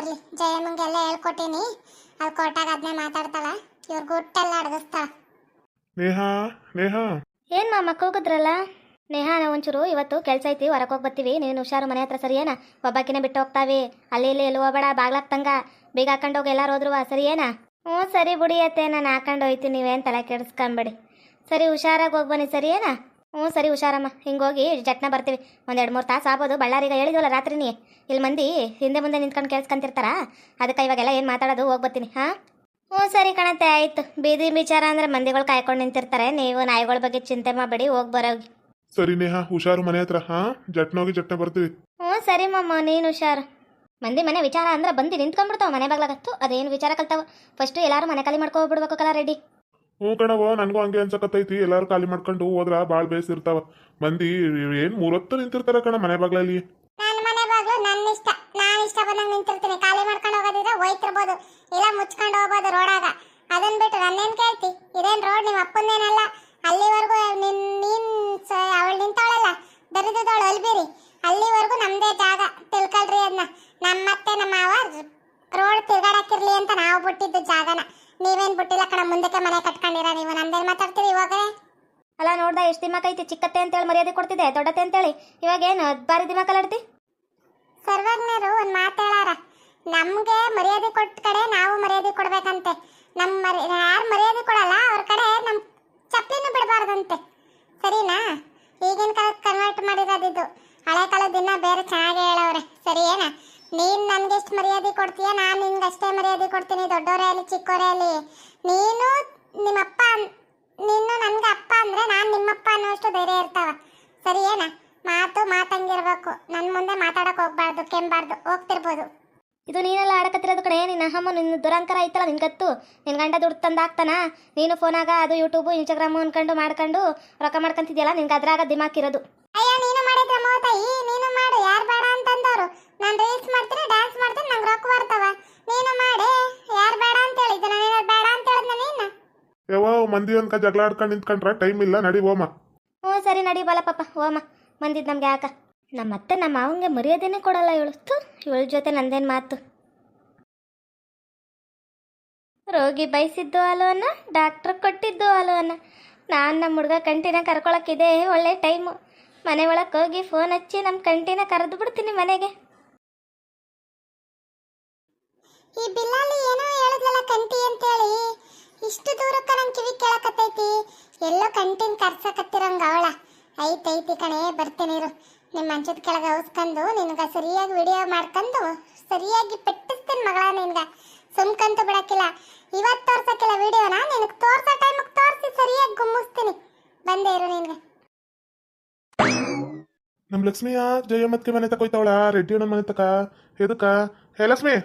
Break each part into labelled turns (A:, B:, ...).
A: ಬರ್ಲಿ. ಜಯಮ್ಮಂಗೆಲ್ಲ ಹೇಳ್ಕೊಟ್ಟಿನಿ. ಅಲ್ಲಿ ಕೊಟ್ಟಾಗ ಅದನ್ನೇ ಮಾತಾಡ್ತಾಳ. ಇವ್ರ ಗುಟ್ಟೆಲ್ಲ ಅಡಗಿಸ್ತಾಳ.
B: ನೇಹಾ ನೇಹಾ.
C: ಏನ್ ಮಾಮ ಕೂಗಿದ್ರಲ್ಲ? ನೇಹಾ ನಾವು ಒಂಚೂರು ಇವತ್ತು ಕೆಲಸ ಐತಿ ಹೊರಕ್ ಹೋಗಿ ಬರ್ತೀವಿ. ನೀನು ಹುಷಾರು ಮನೆ ಹತ್ರ ಸರಿ ಏನ ಒಬ್ಬಾಕಿನೇ ಬಿಟ್ಟು ಹೋಗ್ತಾವಿ. ಅಲ್ಲಿ ಇಲ್ಲಿ ಎಲ್ಲಿ ಹೋಗ್ಬೇಡ ಬಾಗ್ಲಾಕ್ತಂಗ ಬೀಗ ಹಾಕೊಂಡು ಹೋಗಿ ಎಲ್ಲಾರು ಹೋದ್ರುವ ಸರಿ ಏನ ಹ್ಞೂ ಸರಿ ಬಿಡಿ ಅತ್ತೆ. ನಾನು ಹಾಕೊಂಡು ಹೋಯ್ತೀನಿ ನೀವೇನು ತಲೆ ಕೆಡಿಸ್ಕೊಂಬಿಡಿ. ಸರಿ ಹುಷಾರಾಗಿ ಹೋಗಿ ಬನ್ನಿ ಸರಿ ಏನ ಹ್ಞೂ ಸರಿ ಹುಷಾರಮ್ಮ ಹಿಂಗೆ ಹೋಗಿ ಜಟ್ನ ಬರ್ತೀವಿ. ಒಂದು ಎರಡು ಮೂರು ತಾಸು ಆಗ್ಬೋದು. ಬಳ್ಳಾರಿಗೆ ಹೇಳಿದ್ವಲ್ಲ ರಾತ್ರಿನಿ ಇಲ್ಲಿ ಮಂದಿ ಹಿಂದೆ ಮುಂದೆ ನಿಂತ್ಕೊಂಡು ಕೇಳಿಸ್ಕೊಂತಿರ್ತಾರ? ಅದಕ್ಕೆ ಇವಾಗೆಲ್ಲ ಏನು ಮಾತಾಡೋದು? ಹೋಗಿ ಬರ್ತೀನಿ ಹಾಂ? ಹ್ಞೂ ಸರಿ ಕಣತೆ ಆಯ್ತು. ಬೀದಿ ವಿಚಾರ ಅಂದ್ರೆ ಮಂದಿಗಳು ಕಾಯ್ಕೊಂಡು ನಿಂತಿರ್ತಾರೆ. ನೀವು ನಾಯಿಗಳ ಬಗ್ಗೆ ಚಿಂತೆ ಮಾಡಬೇಡಿ ಹೋಗಿ ಬರೋಗಿ.
B: ಸರಿ ನೇಹಾ ಹುಷಾರು ಮನೆ ಹತ್ರ ಹಾ? ಜಟ್ನೋಗಿ ಜಟ್ನ ಬರ್ತೀವಿ.
C: ಹ್ಞೂ ಸರಿ ಮಮ್ಮ ನೀನು ಹುಷಾರು. ಮಂದಿ ಮನೆ ವಿಚಾರ ಅಂದ್ರೆ ಬಂದು ನಿಂತ್ಕೊಂಡ್ಬಿಡ್ತಾವ ಮನೆ ಬಾಗ್ಲಾಗತ್ತು. ಅದೇನು ವಿಚಾರ ಕಲ್ತಾವ ಫಸ್ಟು ಎಲ್ಲರೂ ಮನೆ ಖಾಲಿ ಮಾಡ್ಕೊಬಿಡ್ಬೇಕು ಕಲ ರೆಡಿ.
B: ಹ್ಞೂ ಕಣವ ನನಗೂ ಹಂಗೆ ಅನ್ಸಕತ್ತೈತಿ. ಎಲ್ಲರೂ ಖಾಲಿ ಮಾಡ್ಕೊಂಡು ಹೋದ್ರ ಭಾಳ ಬೇಸಿರ್ತಾವ. ಮಂದಿ ಏನ್ ಮೂರತ್ತು ನಿಂತಿರ್ತಾರ ಕಣ ಮನೆ ಬಾಗ್ಲಲ್ಲಿ.
A: ನನ್ನ ಮನೆ ಬಾಗ್ಲು ನನ್ನ ಇಷ್ಟ. ನಾನು ಇಷ್ಟ ಬಂದಂಗೆ ನಿಂತಿರ್ತೀನಿ. ಖಾಲಿ ಮಾಡ್ಕೊಂಡು ಹೋಗೋದಿದ್ರೆ ಹೋಯ್ತಿರ್ಬೋದು. ಇಲ್ಲ ಮುಚ್ಕೊಂಡು ಹೋಗ್ಬೋದು ರೋಡಾಗ. ಅದನ್ನ ಬಿಟ್ಟು ನನ್ನೇನು ಕೇಳ್ತಿ? ಇದೇನ್ ರೋಡ್ ನಿಮ್ಮ ಅಪ್ಪಂದೇನಲ್ಲ ಅಲ್ಲಿವರೆಗೂ ನಿನ್, ನೀನ್ ಅವಳು ನಿಂತಾಳಲ್ಲ ದರಿದ್ರದವಳು ಅಲ್ಬಿರಿ. ಅಲ್ಲಿವರೆಗೂ ನಮ್ದೇ ಜಾಗ. ತಿಳ್ಕೊಳ್ರಿ ಅದನ್ನ ನಮ್ಮತ್ತೆ, ನಮ್ಮ ಮಾವ ರೋಡ್ ತಿರ್ಗಾಡಕ್ಕಿರ್ಲಿ ಅಂತ ನಾವು ಬಿಟ್ಟಿದ್ದು ಜಾಗನ. ನೀವೇನ್ ಬಿಟ್ಟಿಲ್ಲ ಕಣ ಮುಂದಕ್ಕೆ ಮನೆ ಕಟ್ಕೊಂಡಿರ ನೀವು. ನಂದೇನ್ ಮಾತಾಡ್ತೀರಿ ಇವಾಗ?
C: ಅಲ್ಲ ನೋಡ್ದ ಎಷ್ಟು ದಿಮಾಕ್ ಐತಿ ಚಿಕ್ಕತ್ತೆ ಅಂತೇಳಿ ಮರ್ಯಾದೆ ಕೊಡ್ತಿದ್ದೆ ದೊಡ್ಡತ್ತೆ ಅಂತೇಳಿ. ಇವಾಗ ಏನು ಬಾರಿ ದಿಮಾಕಲ್ಲಾಡ್ತಿ
A: ಸರ್ವಜ್ಞರು ಒಂದು ಮಾತಾಡಾರ ನಮ್ಗೆ ಮರ್ಯಾದೆ ಕೊಟ್ಟ ಕಡೆ ನಾವು ಮರ್ಯಾದೆ ಕೊಡ್ಬೇಕಂತೆ. ನಮ್ಮ ಮರಿ ಯಾರು ಮರ್ಯಾದೆ ಕೊಡಲ್ಲ ಅವ್ರ ಕಡೆ ನಮ್ಮ ಚಪ್ಪಲಿನ ಬಿಡಬಾರ್ದಂತೆ. ಸರಿನಾ? ಈಗಿನ ಕಾಲಕ್ಕೆ ಕನ್ವರ್ಟ್ ಮಾಡಿರೋದಿದ್ದು ಹಳೆ ಕಾಲದ ದಿನ ಬೇರೆ ಚೆನ್ನಾಗಿ ಹೇಳವ್ರೆ. ಸರಿ ಏನ ನೀನು ನನ್ಗೆ ಎಷ್ಟು ಮರ್ಯಾದೆ ಕೊಡ್ತೀಯ? ನಾನು ನಿನ್ಗೆ ಅಷ್ಟೇ ಮರ್ಯಾದೆ ಕೊಡ್ತೀನಿ. ದೊಡ್ಡವರೇ ಆಗಲಿ ಚಿಕ್ಕವರೇ ಆಗಲಿ. ನೀನು ನಿಮ್ಮಪ್ಪ ನೀನು ನನ್ಗೆ ಅಪ್ಪ ಅಂದ್ರೆ ನಾನು ನಿಮ್ಮಪ್ಪ ಅನ್ನೋಷ್ಟು ಧೈರ್ಯ ಇರ್ತಾವ. ಸರಿ ಏನ ಮಾತು ಮಾತಂಗಿರ್ಬೇಕು. ನನ್ನ ಮುಂದೆ ಮಾತಾಡಕ್ ಹೋಗ್ಬಾರ್ದು ಕೆಂಬಾರ್ದು ಹೋಗ್ತಿರ್ಬೋದು.
C: ಇದು ನೀನೆಲ್ಲ ಆಡಕತ್ತಿರೋದು ಕಡೆ ನಿನ್ನ ಅಮ್ಮ ನಿನ್ನ ದುರಂಕರ ಐತಲ್ಲ ನಿನ್ ಗತ್ತು. ನಿನ್ ಗಂಡ ದುಡ್ಡು ತಂದಾಗ್ತಾನ ನೀನು ಫೋನಾಗ ಅದು ಯೂಟ್ಯೂಬು ಇನ್ಸ್ಟಾಗ್ರಾಮು ಅನ್ಕೊಂಡು ಮಾಡ್ಕೊಂಡು ರೊಕ್ಕ ಮಾಡ್ಕೊಂತಿದ್ಯಲ್ಲ? ನಿನ್ಗೆ ಅದ್ರಾಗ ದಿಮಾಕ್ ಇರೋದು
A: ಅಯ್ಯೋ ನೀನು ಮಾಡಿದ್ರ ಮೋತಾಯಿ ನೀನು ಮಾಡು ಯಾರು ಬೇಡ ಅಂತಂದವ್ರು ನಾನು ರೀಲ್ಸ್ ಮಾಡ್ತೀನಿ ಡ್ಯಾನ್ಸ್ ಮಾಡ್ತೀನಿ ನಂಗೆ ರೊಕ್ಕ ಬರ್ತಾವ ನೀನು ಮಾಡಿ ಯಾರು ಬೇಡ ಅಂತ ಹೇಳಿದ್ದು ನಾನು ಏನಾದ್ರು ಬೇಡ ಅಂತ ಹೇಳಿದ್ನ ನೀನು
B: ಯಾವ ಮಂದಿ ಅನ್ಕ ಜಗಳ ಆಡ್ಕೊಂಡು ನಿಂತ್ಕೊಂಡ್ರೆ ಟೈಮ್ ಇಲ್ಲ ನಡಿ ಹೋಮ.
C: ಹ್ಞೂ ಸರಿ ನಡಿ ಬಾಲ ಪಾಪ ಓಮ ಮಂದಿದ್ ನಮ್ಗೆ ಯಾಕ? ನಮ್ಮ ಅತ್ತೆ ನಮ್ಮ ಮಾವಂಗೆ ಮರ್ಯಾದೆನೇ ಕೊಡಲ್ಲ ಇವಳು. ತು ಇವಳ ಜೊತೆ ನಂದೇನು ಮಾತು? ರೋಗಿ ಬಯಸಿದ್ದು ಅಲೋನ ಡಾಕ್ಟರ್ ಕೊಟ್ಟಿದ್ದು ಅಲೋನ ನಾನು ನಮ್ಮ ಹುಡುಗ ಕಂಟಿನ ಕರ್ಕೊಳಕ್ಕಿದೆ ಒಳ್ಳೆ ಟೈಮು ಮನೆ ಒಳಗೆ ಹೋಗಿ ಫೋನ್ ಹಚ್ಚಿ ನಮ್ಮ ಕಂಟಿನ ಕರೆದು ಬಿಡ್ತೀನಿ ಮನೆಗೆ.
A: ಈ ಬಿಲ್ಲಲ್ಲಿ ಏನೋ ಹೇಳಿದ್ಲಲ್ಲ ಕಂಟಿ ಅಂತೇಳಿ. ಇಷ್ಟು ದೂರಕ್ಕ ನನ್ ಕಿವಿ ಕೇಳಕತ್ತೈತಿ? ಎಲ್ಲೋ ಕಂಟಿನ್ ಕರ್ಸಕತ್ತಿರಂಗ ಅವಳ. ಐತೈತಿ ಕಣೆ, ಬರ್ತೇನೆ ಇರು. ನಿಮ್ಮ ಮಂಚದ ಕೆಳಗೆ ಔಸ್ಕೊಂಡು ನಿನ್ಗ ಸರಿಯಾಗಿ ವಿಡಿಯೋ ಮಾಡ್ಕೊಂಡು ಸರಿಯಾಗಿ ಪೆಟ್ಟಿಸ್ತೇನೆ ಮಗಳ ನಿನ್ಗ. ಸುಮ್ಕಂತ ಬಿಡಕ್ಕಿಲ್ಲ. ಇವತ್ತು ತೋರ್ಸಕ್ಕಿಲ್ಲ ವಿಡಿಯೋನ, ನಿನಗೆ ತೋರ್ಸೋ ಟೈಮಿಗೆ ತೋರಿಸಿ ಸರಿಯಾಗಿ ಗುಮ್ಮಿಸ್ತೀನಿ. ಬಂದೇ ಇರು ನಿನ್ಗೆ.
B: ನಮ್ಮ ಲಕ್ಷ್ಮಿಯ ಜಯಮ್ಮತ್ಗೆ ಮನೆ ತಕೋಯ್ತಾವಳ ರೆಡ್ಡಿ ಅಣ್ಣ ಮನೆ ತಕ. ಎದಕ್ಕ? ಹೇ ಲಕ್ಷ್ಮಿ!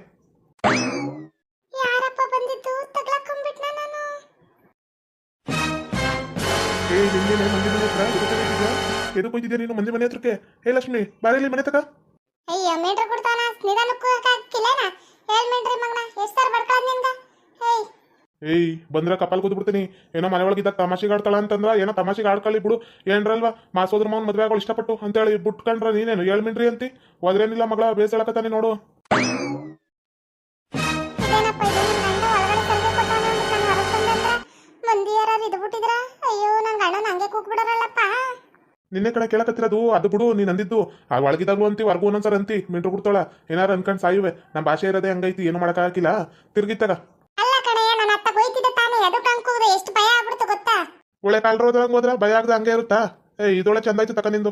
B: ಹತ್ರ? ಎದಕ್ಕೆ ಹೋಗಿದ್ಯಾ ನೀನು ಮಂದಿ ಮನೆ ಹತ್ರಕ್ಕೆ? ಹೇ ಲಕ್ಷ್ಮಿ ಬಾರಿಲಿ ಮನೆ ತಕ.
A: ಅಯ್ಯ ಮೇಡ್ರು ಕೊಡ್ತಾನ? ನಿಧಾನಕ್ಕೂ ಹಾಕಿಲ್ಲೇನ ಹೇಳ್ ಮೇಡ್ರಿ ಮಗನ ಎಷ್ಟಾರು ಬಡ್ಕೊಳ್ಳೋದು ನಿನ್ಗ? ಹೇಯ್
B: ಏಯ್ ಬಂದ್ರ ಕಪಾಲ್ ಕೂತ್ ಬಿಡ್ತೀನಿ. ಏನೋ ಮನೆ ಒಳಗಿದ್ದಾಗ ತಮಾಷೆಗೆ ಆಡ್ತಾಳ ಅಂತಂದ್ರ ಏನೋ ತಮಾಷೆಗೆ ಆಡ್ಕೊಳ್ಳಿ ಬಿಡು. ಏನ್ರಲ್ವಾ ಮಾಸೋದ್ರ ಮಾವನ್ ಮದ್ವೆ ಆಗೋಳು ಇಷ್ಟಪಟ್ಟು. ಅಂತೇಳಿ ಬಿಟ್ಕಂಡ್ರ ನೀನೇನು? ಏಳ್ ಮಿನ್ರಿ ಅಂತಿ. ಹೋದ್ರೇನಿಲ್ಲ ಮಗಳ ಬೇಸಳಕತ್ತಾನೆ ನೋಡು.
A: ಮಂದಿ ಯಾರು ಇದು ಬಿಟ್ಟಿದ್ರ ಅಯ್ಯೋ ಗಂಡ ನಂಗೆ ಕೂಗ್ಬಿಡರಲ್ಲಪ್ಪ.
B: ನಿನ್ನೆ ಕಡೆ ಕೇಳಕತ್ತಿರೋದು ಅದು ಬಿಡು ನೀನ್ ಅಂದಿದ್ದು. ಆ ಒಳಗಿದಾಗ್ಲು ಅಂತಿ ವರ್ಗು ಒಂದೊಂದ್ಸರ ಅಂತಿ ಮಿಂಟ್ರು ಬಿಡ್ತಾಳ ಏನಾರ ಅನ್ಕೊಂಡ್ ಸಾಯುವೆ. ನಮ್ಮ ಭಾಷೆ ಇರೋದೇ ಹಂಗೈತಿ ಏನು ಮಾಡಕ್ಕಾಗಿಲ್ಲ ತಿರ್ಗಿತ್ತಾಗ
A: ಅಲ್ಲ ಕಣಯ್ಯ ನನ್ನ ಅತ್ತ ಹೋಯ್ತಿದ್ದ ತಾನೇ ಎದಕ್ಕೆ ಕೂಗ್ದೆ ಎಷ್ಟು ಭಯ ಆಗ್ಬಿಡ್ತು ಗೊತ್ತಾ?
B: ಒಳ್ಳೆ ಕಾಲ್ರೋದ್ರಂಗ್ ಹೋದ್ರ ಭಯ ಆಗದ ಹಂಗೆ ಇರುತ್ತಾ? ಏ ಇದೊಳೆ ಚಂದ ಆಯ್ತು ತಕ ನಿಂದು.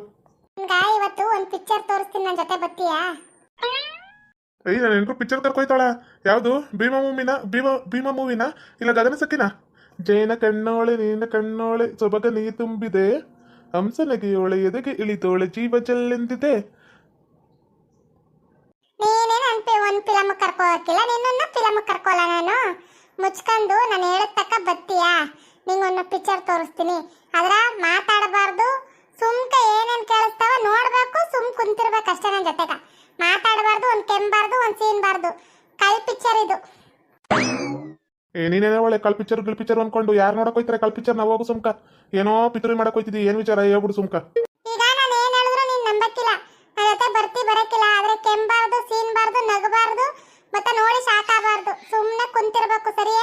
A: ಇವತ್ತು ಒಂದ್ ಪಿಕ್ಚರ್ ತೋರಿಸ್ತೀನಿ ನನ್ನ ಜೊತೆ ಬತ್ತೀಯಾ
B: ಏಯ್ ನಾನು ಪಿಕ್ಚರ್ ಕರ್ಕೊಯ್ತಾಳ. ಯಾವುದು? ಭೀಮ ಮೂವಿನ ಭೀಮ ಭೀಮ ಮೂವಿನ? ಇಲ್ಲ ಗಗನ ಸಕ್ಕಿನ ಜೇನ ಕಣ್ಣೋಳೆ, ನೀನ ಕಣ್ಣೋಳೆ, ಸೊಬಗ ನೀ ತುಂಬಿದೆ. ಹಂಸನಗೆಯೋಳೆ ಎದೆಗೆ ಇಳಿತೋಳೆ ಜೀವ ಚೆಲ್ಲೆಂದಿದೆ
A: ನೀನೇ ನನ್ ಪಿ, ಒಂದ್ ಫಿಲಮ್ ಕರ್ಕೋ ಹಾಕಿಲ್ಲ ನಿನ್ನನ್ನ ಫಿಲಮ್ ಕರ್ಕೋಲ್ಲ ನಾನು. ಮುಚ್ಕೊಂಡು ನಾನು ಹೇಳಿದ ತಕ್ಕ ಬತ್ತೀಯಾ? ನಿಂಗೊಂದು ಪಿಕ್ಚರ್ ತೋರಿಸ್ತೀನಿ. ಅದ್ರ ಮಾತಾಡಬಾರ್ದು. ಸುಮ್ಕ ಏನೇನು ಕೇಳಿಸ್ತಾವ ನೋಡಬೇಕು, ಸುಮ್ ಕುಂತಿರ್ಬೇಕು ಅಷ್ಟೇ ನನ್ನ ಜೊತೆಗ. ಮಾತಾಡಬಾರ್ದು, ಒಂದು ಕೆಂಬಾರ್ದು ಒಂದು ಸೀನ್ಬಾರ್ದು. ಕೈ ಪಿಕ್ಚರ್ ಇದು.
B: ಏ ಒಳ್ಳೆ ಕಲ್ ಪಿಕ್ಚರ್ ಗಿಲ್ ಪಿಕ್ಚರ್ ಅನ್ಕೊಂಡು ಯಾರು ನೋಡಕ್ ಹೋಯ್ತಾರೆ ಕಲ್ ಪಿಕ್ಚರ್ ಸುಮ್ಕ. ಏನೋ ಪಿತೂರಿ ಮಾಡಕ್ ಹೋಯ್ತಿದಿ ಏನ್ ವಿಚಾರ? ಹೇಳ್ಬಿಡು ಸುಮ್ಕ.
A: ಈಗ ನಾನು ಏನ್ ಹೇಳಿದ್ರು ನೀನ್ ನಂಬಕ್ಕಿಲ್ಲ ನನ್ನ ಜೊತೆ ಬರ್ತಿ ಬರಕ್ಕಿಲ್ಲ ಆದ್ರೆ ಕೆಂಬಾರ್ದು ಸೀನ್ಬಾರ್ದು ನಗಬಾರ್ದು ಮತ್ತೆ ನೋಡಿ ಸಾಕಾಗಬಾರ್ದು. ಸುಮ್ಮನೆ ಕುಂತಿರ್ಬೇಕು ಸರಿ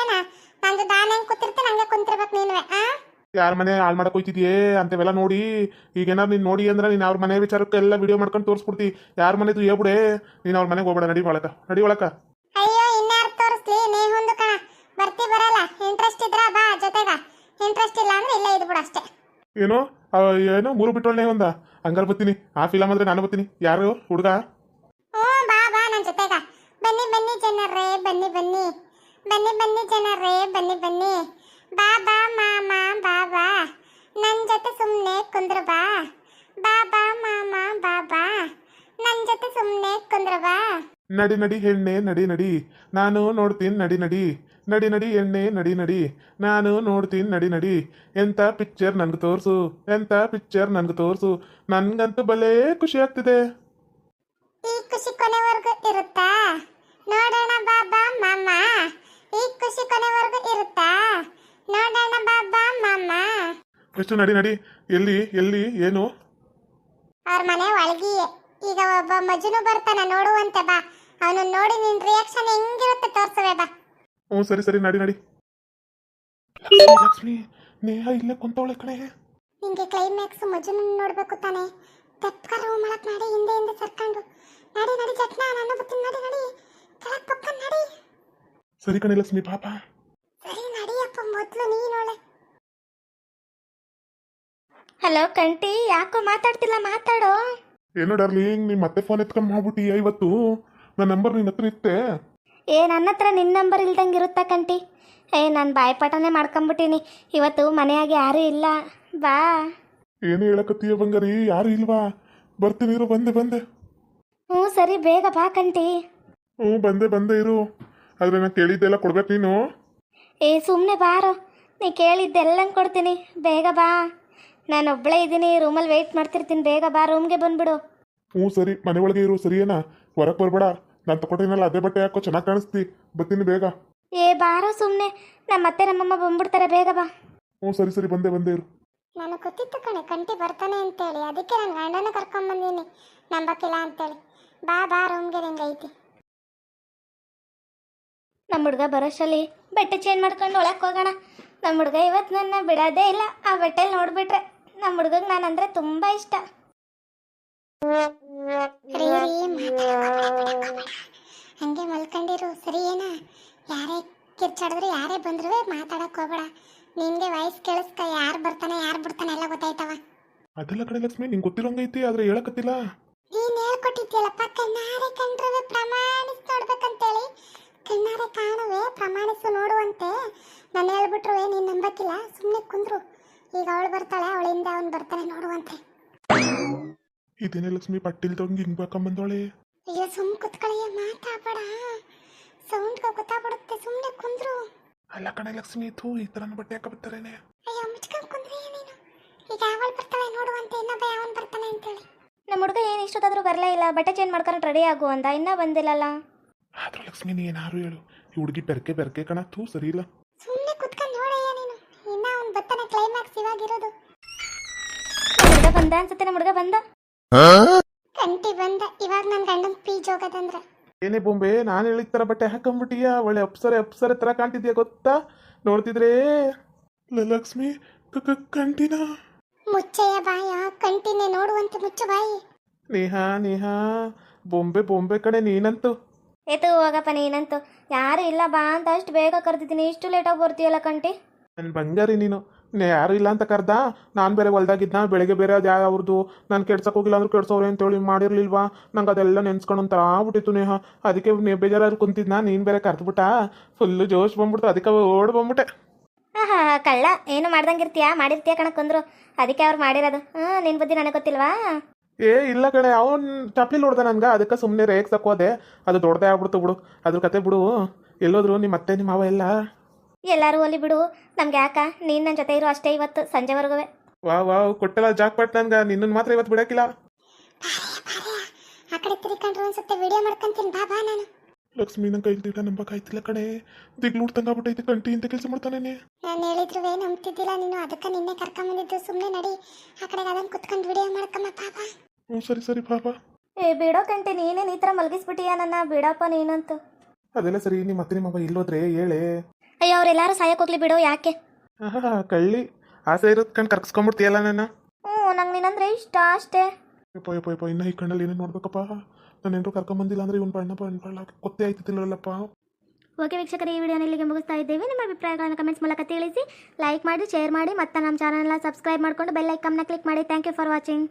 A: ನಂದು ನಾನು ಹೆಂಗ್ ಕೂತಿರ್ತೀನಿ ಹಂಗೆ ಕುಂತಿರ್ಬೇಕು ನೀನುವೆ ಆ?
B: ಯಾರ ಮನೆ ಹಾಳು ಮಾಡಕ್ ಹೋಯ್ತಿದ್ಯೇ? ಅಂತವೆಲ್ಲ ನೋಡಿ. ಈಗ ಏನಾರು ನೀನ್ ನೋಡಿ ಅಂದ್ರೆ ನೀನ್ ಅವ್ರ ಮನೆ ವಿಚಾರಕ್ಕೆಲ್ಲ ವಿಡಿಯೋ ಮಾಡ್ಕೊಂಡು ತೋರಿಸ್ಬಿಡ್ತಿ. ಯಾರ ಮನೆದು ಹೇಳ್ಬಿಡೇ? ನೀನ್ ಅವ್ರ ಮನೆಗೆ ಹೋಗ್ಬೇಡ ನಡಿ ಒಳಕ ನಡಿ ಒಳಕ
A: ಇಲ್ಲ ಅಂದ್ರೆ ಇಲ್ಲೇ ಇದ್ಬಿಡು ಅಷ್ಟೇ.
B: ಏನೋ ಆ, ಏನೋ ಮೂರು ಬಿಟ್ಟೊಳ್ಳೆ ಒಂದ. ಹಂಗಾರ ಬತ್ತೀನಿ ಆ ಫಿಲಮ್ ಅಂದ್ರೆ ನಾನು ಬತ್ತೀನಿ ಯಾರು? ಹುಡುಗ?
A: ಹ್ಞೂ ಬಾ ಬಾ ನನ್ನ ಜೊತೆಗ. ಬನ್ನಿ ಬನ್ನಿ ಜನರೇ ಬನ್ನಿ ಬನ್ನಿ. ಬನ್ನಿ ಬನ್ನಿ ಜನರೇ ಬನ್ನಿ ಬನ್ನಿ. ಬಾ ಬಾ ಮಾಮ ಬಾ ಬಾ. ನನ್ನ ಜೊತೆ ಸುಮ್ಮನೆ ಕುಂದ್ರು ಬಾ. ಬಾ ಬಾ ಮಾಮ ಬಾ ಬಾ. ನನ್ನ ಜೊತೆ ಸುಮ್ಮನೆ ಕುಂದ್ರು ಬಾ.
B: ನಡಿ ನಡಿ ಹೆಣ್ಣೆ ನಡಿ ನಡಿ. ನಾನು ನೋಡ್ತೀನಿ ನಡಿ ನಡಿ. ನಡಿ ನಡಿ ಎಣ್ಣೆ ನಡಿ ನಡಿ. ನಾನು ನೋಡ್ತೀನಿ ನಡಿ ನಡಿ. ಎಂಥ ಪಿಕ್ಚರ್ ನನಗೆ ತೋರಿಸು ಎಂಥ ಪಿಕ್ಚರ್ ನನಗೆ ತೋರಿಸು. ನನಗಂತೂ ಭಲೇ ಖುಷಿ ಆಗ್ತಿದೆ.
A: ಈ ಖುಷಿ ಕೊನೆವರೆಗೂ ಇರುತ್ತಾ? ನೋಡೋಣ ಬಾಬಾ ಮಾಮ. ಈ ಖುಷಿ ಕೊನೆವರೆಗೂ ಇರುತ್ತಾ? ನೋಡೋಣ ಬಾಬಾ ಮಾಮ.
B: ಎಷ್ಟು ನಡಿ ನಡಿ. ಎಲ್ಲಿ ಎಲ್ಲಿ ಏನು?
A: ಅವ್ರ ಮನೆ ಒಳಗಿಯೇ. ಈಗ ಒಬ್ಬ ಮಜನು ಬರ್ತಾನೆ ನೋಡುವಂತೆ ಬಾ. ಅವನು ನೋಡಿ ನಿನ್ ರಿಯಾಕ್ಷನ್ ಹೆಂಗಿರುತ್ತೆ ತೋರ್ಸುವೆ ಬಾ
B: ಹ್ಞೂ ಸರಿ ಸರಿ ನಡಿ ನಡಿ. ಲಕ್ಷ್ಮಿ ಲಕ್ಷ್ಮಿ ನೇಹ ಇಲ್ಲೇ ಕುಂತವಳೆ ಕಣೆ.
A: ನಿಂಗೆ ಕ್ಲೈಮ್ಯಾಕ್ಸ್ ಮಜುನ ನೋಡ್ಬೇಕು ತಾನೆ. ತೆಪ್ಪಕ ರೂಮ್ ಒಳಗ್ ಮಾಡಿ ಹಿಂದೆ ಹಿಂದೆ ಸರ್ಕೊಂಡು. ನಡಿ ನಡಿ ಜಟ್ನ ನಾನು ಬರ್ತೀನಿ ನಡಿ ನಡಿ. ಕೆಳಕ್ ಪಕ್ಕ ನಡಿ.
B: ಸರಿ ಕಣೆ ಲಕ್ಷ್ಮಿ ಪಾಪ.
A: ಸರಿ ನಡಿಯಪ್ಪ ಮೊದ್ಲು ನೀನೋಳೆ
C: ಹಲೋ ಕಂಟಿ ಯಾಕೋ ಮಾತಾಡ್ತಿಲ್ಲ ಮಾತಾಡೋ.
B: ಏನು ಡಾರ್ಲಿಂಗ್ ನೀ ಮತ್ತೆ ಫೋನ್ ಎತ್ಕೊಂಡ್ ಮಾಡ್ಬಿಟ್ಟಿಯ ಇವತ್ತು? ನನ್ನ ನಂಬರ್ ನಿನ್ನ ಹತ್ರ ಇತ್ತೆ.
C: ಏ ನನ್ನ ಹತ್ರ ನಿನ್ನ ನಂಬರ್ ಇಲ್ದಂಗೆ ಇರುತ್ತಾ ಕಂಟಿ? ಏ ನಾನು ಬಾಯ್ಪಾಠನೇ ಮಾಡ್ಕೊಂಬಿಟ್ಟೀನಿ. ಇವತ್ತು ಮನೆಯಾಗೆ ಯಾರೂ ಇಲ್ಲ. ಬಾ.
B: ಏನು ಹೇಳಕತ್ತೀಯ ಬಂಗಾರಿ? ಯಾರು ಇಲ್ವಾ? ಬರ್ತೀನಿ ಇರು ಬಂದೆ ಬಂದೆ.
C: ಹ್ಞೂ ಸರಿ ಬೇಗ ಬಾ ಕಂಟಿ.
B: ಹ್ಞೂ ಬಂದೆ ಬಂದೆ ಇರು. ಆದ್ರೆ ನಾನು ಕೇಳಿದ್ದೆಲ್ಲ ಕೊಡ್ಬೇಕು ನೀನು.
C: ಏ ಸುಮ್ಮನೆ ಬಾರೋ. ನೀ ಕೇಳಿದ್ದೆಲ್ಲ ಕೊಡ್ತೀನಿ. ಬೇಗ ಬಾ. ನಾನು ಒಬ್ಬಳೇ ಇದ್ದೀನಿ ರೂಮಲ್ಲಿ ವೆಯ್ಟ್ ಮಾಡ್ತಿರ್ತೀನಿ. ಬೇಗ ಬಾ ರೂಮ್ಗೆ ಬಂದ್ಬಿಡು.
B: ಹ್ಞೂ ಸರಿ ಮನೆ ಒಳಗೆ ಇರು ಸರಿಯೇನಾ? ಹೊರಗೆ ಬರಬೇಡ. ನಾನು ತಗೊಟ್ಟಿನಲ್ಲ ಅದೇ ಬಟ್ಟೆ ಹಾಕೋ ಚೆನ್ನಾಗಿ ಕಾಣಿಸ್ತಿ. ಬತ್ತೀನಿ ಬೇಗ.
C: ಏ ಬಾರೋ ಸುಮ್ಮನೆ ನಮ್ಮ ಅತ್ತೆ ನಮ್ಮಮ್ಮ ಬಂದ್ಬಿಡ್ತಾರೆ ಬೇಗ ಬಾ.
B: ಹ್ಞೂ ಸರಿ ಸರಿ ಬಂದೆ ಬಂದೆ ಇರು.
A: ನಾನು ಗೊತ್ತಿತ್ತು ಕಣೆ ಕಂಟಿ ಬರ್ತಾನೆ ಅಂತೇಳಿ. ಅದಕ್ಕೆ ನಾನು ಗಂಡನ ಕರ್ಕೊಂಬಂದೀನಿ ನಂಬಕ್ಕಿಲ್ಲ ಅಂತೇಳಿ. ಬಾ ಬಾ ರೂಮ್ಗೆ ನಿಂಗೆ ಐತಿ.
C: ನಮ್ಮ ಹುಡುಗ ಬರೋಷ್ಟಲ್ಲಿ ಬಟ್ಟೆ ಚೇಂಜ್ ಮಾಡ್ಕೊಂಡು ಒಳಕ್ಕೆ ಹೋಗೋಣ. ನಮ್ಮ ಹುಡುಗ ಇವತ್ತು ನನ್ನ ಬಿಡೋದೇ ಇಲ್ಲ ಆ ಬಟ್ಟೆಲಿ ನೋಡ್ಬಿಟ್ರೆ. ನಮ್ಮ ಹುಡುಗಗೆ ನಾನು ಅಂದರೆ ತುಂಬ ಇಷ್ಟ.
A: ಹಂಗೆ ಮಲ್ಕೊಂಡಿರು ಸರಿ ಏನ ಯಾರೇ ಕಿರ್ಚಾಡಿದ್ರು ಯಾರೇ ಬಂದ್ರು ಮಾತಾಡಕ್ ಹೋಗ್ಬೇಡ. ನಿನ್ಗೆ ವಾಯ್ಸ್ ಕೇಳಿಸ್ಕ ಯಾರ್ ಬರ್ತಾನೆ ಯಾರ್ ಬಿಡ್ತಾನೆ ಎಲ್ಲ ಗೊತ್ತಾಯ್ತವ.
B: ಅದೆಲ್ಲ ಕಡೆ ಲಕ್ಷ್ಮಿ ನಿಂಗೆ ಗೊತ್ತಿರೋಂಗೈತಿ ಆದ್ರೆ ಹೇಳಕತ್ತಿಲ್ಲ.
A: ನೀನ್ ಹೇಳ್ಕೊಟ್ಟಿದ್ಯಲ್ಲಪ್ಪ ಕಣ್ಣಾರೆ ಕಂಡ್ರವೆ ಪ್ರಮಾಣಿಸಿ ನೋಡ್ಬೇಕಂತೇಳಿ. ಕಣ್ಣಾರೆ ಕಾಣುವೆ ಪ್ರಮಾಣಿಸು ನೋಡುವಂತೆ. ನಾನು ಹೇಳ್ಬಿಟ್ರು ನೀನ್ ನಂಬಕ್ಕಿಲ್ಲ ಸುಮ್ಮನೆ ಕುಂದ್ರು. ಈಗ ಅವಳು ಬರ್ತಾಳೆ ಅವಳಿಂದ ಅವನು ಬರ್ತಾನೆ ನೋಡುವಂತೆ.
B: ಇದೇನೇ ಲಕ್ಷ್ಮಿ ಪಟ್ಟಿಲ್ದಂಗೆ ಹಿಂಗೆ ಬಂದೋಳೆ
A: ಅಯ್ಯೋ ಸುಮ್ ಕುತ್ಕೊಳ್ಳಯ್ಯ ಮಾತಾಡ್ಬೇಡ. ಸೌಂಡ್ ಗೊತ್ತಾಗ್ಬಿಡುತ್ತೆ ಸುಮ್ಮನೆ ಕುಂದ್ರು.
B: ಅಲ್ಲ ಕಣೆ ಲಕ್ಷ್ಮಿ ಥೂ ಈ ಥರ ಬಟ್ಟೆ ಹಾಕ ಬರ್ತಾರೇನೆ
A: ಅಯ್ಯೋ ಮುಚ್ಕೊಂಡ್ ಕುಂದ್ರೆ ಏನೇನು ಈಗ ಅವಳು ಬರ್ತಾಳೆ ನೋಡುವಂತೆ ಇನ್ನೊಬ್ಬ ಯಾವನ್ ಬರ್ತಾನೆ ಅಂತೇಳಿ.
C: ನಮ್ಮ ಹುಡುಗ ಏನು ಇಷ್ಟೊತ್ತಾದರೂ ಬರಲೇ ಇಲ್ಲ ಬಟ್ಟೆ ಚೇಂಜ್ ಮಾಡ್ಕೊಂಡು ರೆಡಿ ಆಗು ಅಂದ ಇನ್ನೂ ಬಂದಿಲ್ಲಲ್ಲ.
B: ಆದ್ರೂ ಲಕ್ಷ್ಮಿ ನೀ ಏನಾರು ಹೇಳು? ಈ ಹುಡುಗಿ ಬೆರಕೆ ಬೆರಕೆ ಕಣ ಥೂ ಸರಿ ಇಲ್ಲ.
A: ಸುಮ್ಮನೆ ಕುತ್ಕೊಂಡು ನೋಡಯ್ಯ ನೀನು. ಇನ್ನ ಅವ್ನು ಬರ್ತಾನೆ ಕ್ಲೈಮ್ಯಾಕ್ಸ್ ಇವಾಗಿರೋದು.
C: ಹುಡುಗ ಬಂದ ಅನ್ಸುತ್ತೆ ನಮ್ಮ ಹುಡುಗ ಬಂದ?
A: ಕಂಟಿ ಬಂದ ಇವಾಗ ನನ್ನ ಗಂಡನ್ ಪೀಜ್ ಹೋಗೋದಂದ್ರೆ.
B: ಏನೇ ಬೊಂಬೆ ನಾನು ಹೇಳಿದ ತರ ಬಟ್ಟೆ ಹಾಕೊಂಡ್ಬಿಟ್ಟಿಯ ಒಳ್ಳೆ ಅಪ್ಸರೆ ಅಪ್ಸರೆ ತರ ಕಾಣ್ತಿದ್ಯಾ ಗೊತ್ತಾ? ನೋಡ್ತಿದ್ರೆ? ಲಕ್ಷ್ಮಿ ಕಂಟಿನ.
A: ಮುಚ್ಚಯ್ಯ ಬಾಯ ಕಂಟಿನೇ ನೋಡುವಂತ ಮುಚ್ಚ ಬಾಯಿ.
B: ನೇಹಾ ನೇಹಾ ಬೊಂಬೆ ಬೊಂಬೆ ಕಡೆ ನೀನಂತು.
C: ಏತು ಹೋಗಪ್ಪ ನೀನಂತು. ಯಾರು ಇಲ್ಲ ಬಾ ಅಂತ ಅಷ್ಟು ಬೇಗ ಕರೆದಿದ್ದೀನಿ. ಇಷ್ಟು ಲೇಟಾಗಿ ಬರ್ತೀಯಲ್ಲ ಕಂಟಿ?
B: ನನ್ನ ಬಂಗಾರಿ ನೀನು. ನೇ ಯಾರು ಇಲ್ಲ ಅಂತ ಕರ್ದ? ನಾನು ಬೇರೆ ಹೊಲ್ದಾಗಿದ್ನ ಬೆಳಗ್ಗೆ ಬೇರೆ ಅದು ಯಾವ ಅವ್ರದ್ದು ನಾನು ಕೆಡ್ಸಕ್ಕೆ ಹೋಗಿಲ್ಲ ಅಂದ್ರೆ ಅಂತ ಅಂತೇಳಿ ಮಾಡಿರ್ಲಿಲ್ವಾ? ನಂಗೆ ಅದೆಲ್ಲ ನೆನ್ಸ್ಕೊಂಡು ಒಂಥರ ಆಗ್ಬಿಟ್ಟಿತ್ತು ನೇಹ. ಅದಕ್ಕೆ ನೀ ಬೇಜಾರಾದ್ರು ಕುಂತಿದ್ನ ನೀನು ಬೇರೆ ಕರೆದ್ಬಿಟ್ಟ? ಫುಲ್ಲು ಜೋಶ್ ಬಂದ್ಬಿಡ್ತು ಅದಕ್ಕೆ ಓಡ್ ಬಂದ್ಬಿಟ್ಟೆ.
C: ಆಹಾ ಕಳ್ಳ ಏನು ಮಾಡ್ದಂಗಿರ್ತೀಯಾ? ಮಾಡಿರ್ತೀಯ ಕಣಕ್ಕಂದ್ರು ಅದಕ್ಕೆ ಅವ್ರು ಮಾಡಿರೋದು. ಹಾಂ ನಿನ್ನ ಬುದ್ಧಿ ನನಗೆ ಗೊತ್ತಿಲ್ವಾ?
B: ಏ ಇಲ್ಲ ಕಣೆ ಅವನು ಚಪ್ಲಿ ನೋಡ್ದ ನನ್ಗೆ ಅದಕ್ಕೆ ಸುಮ್ಮನೆ ರೇಗ್ ತಕ್ಕೋದೆ ಅದು ದೊಡ್ಡದೇ ಆಗ್ಬಿಡ್ತು ಬಿಡು. ಅದ್ರ ಕತೆ ಬಿಡು. ಎಲ್ಲೋದ್ರು ನಿಮ್ಮ ಅತ್ತೆ ನಿಮ್ಮ ಮಾವ ಎಲ್ಲ?
C: ಎಲ್ಲರೂ ಒಲಿ ಬಿಡು. ನಮ್ಗೆ ಯಾಕ? ನೀನ್ ನನ್ನ ಜೊತೆ ಇರೋ ಅಷ್ಟೇ ಇವತ್ತು ಸಂಜೆವರೆಗೂ
B: ವಾ ವಾ ಕೊಟ್ಟಲ್ಲ ಜಾಕ್ ಪಟ್ ನನ್ಗ. ನಿನ್ನ ಮಾತ್ರ ಇವತ್ತು ಬಿಡಕ್ಕಿಲ್ಲ.
A: ಆ ಕಡೆ ತಿರ್ಕೊಂಡ್ರು ಅನ್ಸುತ್ತೆ. ವಿಡಿಯೋ ಮಾಡ್ಕೊಂತೀನಿ. ಬಾ ಬಾ ನಾನು.
B: ಲಕ್ಷ್ಮಿ ನಂಗೆ ಕೈಲಿ ನಂಬಕ್ ಆಯ್ತಿಲ್ಲ ಕಣೆ. ದಿಗ್ಲೂಡ್ ತಂಗಾಗ್ಬಿಟ್ಟೈತಿ ಕಂಟಿ ಅಂತ ಕೆಲಸ ಮಾಡ್ತಾನೆ
A: ನಾನು ಹೇಳಿದ್ರು ನಂಬ್ತಿದ್ದಿಲ್ಲ ನೀನು. ಅದಕ್ಕೆ ನಿನ್ನೆ ಕರ್ಕೊಂಬಂದಿದ್ದು ಸುಮ್ಮನೆ ನಡಿ. ಆ ಕಡೆ ಅದನ್ನ ಕುತ್ಕೊಂಡು ವಿಡಿಯೋ ಮಾಡ್ಕಮ್ಮ. ಪಾಪ
B: ಹ್ಞೂ ಸರಿ ಸರಿ ಪಾಪ
C: ಏ ಬಿಡೋ ಕಂಟಿ ನೀನೇನು ಈ ಥರ ಮಲಗಿಸ್ಬಿಟ್ಟಿಯಾ ನನ್ನ? ಬಿಡಪ್ಪ ನೀನಂತೂ.
B: ಅದೆಲ್ಲ ಸರಿ ನಿಮ್ಮ ಅತ್ತೆ ನಿಮ್ಮ ಮಾವ ಇಲ್ಲೋದ್ರೆ ಹೇಳೆ.
C: ಅಯ್ಯೋ ಅವರೆಲ್ಲರೂ ಸಾಯಕ್ಕೆ ಹೋಗ್ಲಿ ಬಿಡು ಯಾಕೆ?
B: ಆಹಾ ಕಳ್ಳಿ. ಆಸೆ ಇರೋದ್ ಕಣ್ ಕರ್ಸ್ಕೊಂಬಿಡ್ತೀಯಲ್ಲ ನನ್ನ
C: ಹ್ಞೂ ನಂಗೆ ನೀನಂದ್ರೆ ಇಷ್ಟ ಅಷ್ಟೇ.
B: ಯಪ್ಪ ಯಪ್ಪ ಯಪ್ಪ ಇನ್ನ ಈ ಕಣ್ಣಲ್ಲಿ ಏನೇನು ನೋಡ್ಬೇಕಪ್ಪ? ನಾನು ಏನಾರು ಕರ್ಕೊಂಬಂದಿಲ್ಲ ಅಂದ್ರೆ ಇವ್ನು ಬಣ್ಣ ಬಣ್ಣ ಬಣ್ಣ ಗೊತ್ತೇ ಆಯ್ತಿಲ್ಲಲ್ಲಪ್ಪ
C: ಓಕೆ ವೀಕ್ಷಕರೇ ಈ ವಿಡಿಯೋನ ಇಲ್ಲಿಗೆ ಮುಗಿಸ್ತಾ ಇದ್ದೇವೆ. ನಿಮ್ಮ ಅಭಿಪ್ರಾಯಗಳನ್ನು ಕಮೆಂಟ್ಸ್ ಮೂಲಕ ತಿಳಿಸಿ ಲೈಕ್ ಮಾಡಿ ಶೇರ್ ಮಾಡಿ ಮತ್ತೆ ನಮ್ಮ ಚಾನಲ್ನ ಸಬ್ಸ್ಕ್ರೈಬ್ ಮಾಡಿಕೊಂಡು ಬೆಲ್ ಐಕಮ್ನ ಕ್ಲಿಕ್ ಮಾಡಿ. Thank you for watching